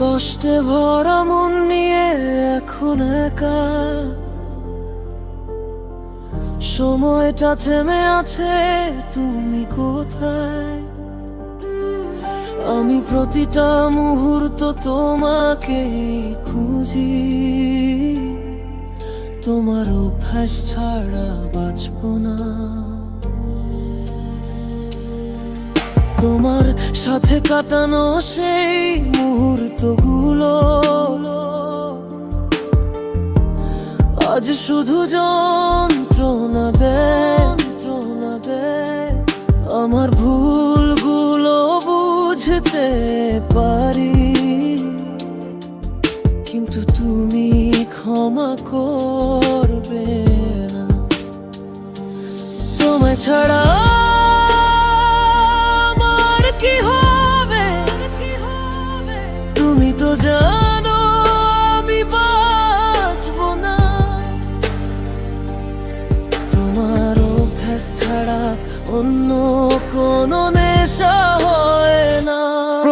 কষ্টে ভরা মন নিয়ে এখন একা। সময়টা থেমে আছে, তুমি কোথায়? আমি প্রতিটা মুহূর্ত তোমাকে খুঁজি। তোমার অভ্যাস ছাড়া বাঁচব না। তোমার সাথে কাটানো সেই মুহূর্ত মুহূর্তগুলো। আজ শুধু যন্ত্রণা যন্ত্রণা দেয় আমার ভুলগুলো বুঝতে পারি। কিন্তু তুমি ক্ষমা করবে না। তোমায় ছাড়া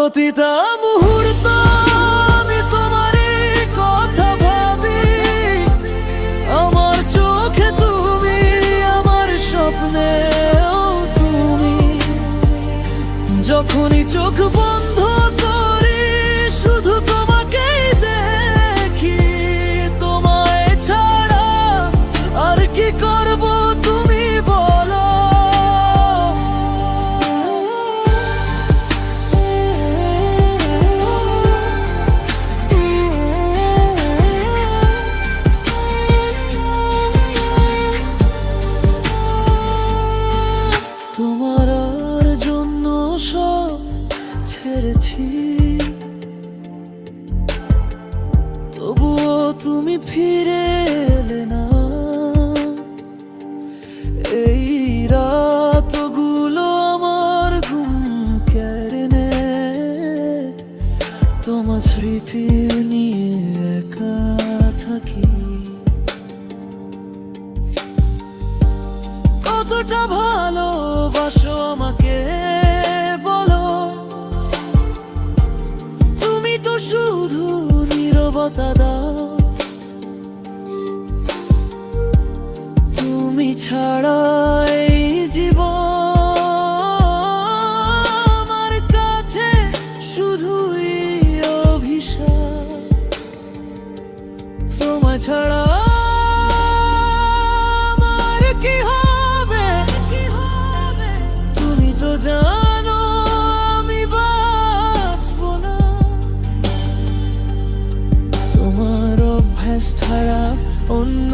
প্রতিটা মুহূর্ত আমি তোমারই কথা ভাবি। আমার চোখে তুমি, আমার স্বপ্নে তুমি। যখনই চোখ বন্ধ তবুও তুমি ফিরে এলে না। এই রাতগুলো আমার ঘুম কেড়ে তোমার স্মৃতি নিয়ে একা থাকি। কতটা ভালোবাসো দাও। তুমি ছাড়া এই কাছে শুধুই তোমা ছাড়া অভ্যাস ছাড়া অন্য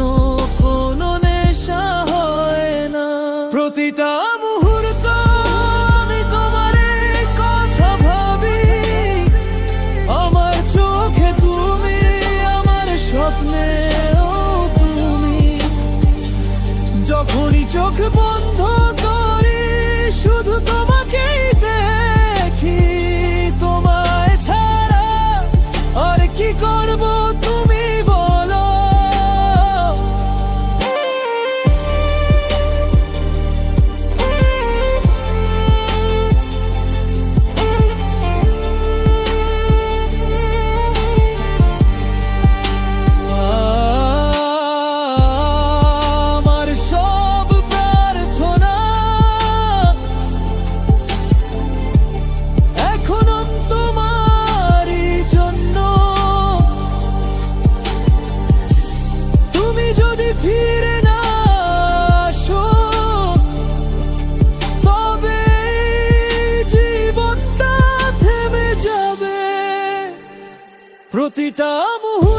কোনো নেশা হয় না। প্রতিটা মুহূর্ত তোমার কথা ভাবি। আমার চোখে তুমি, আমার স্বপ্নে তুমি। যখনই চোখ বন্ধ প্রতিটা মুহূর্ত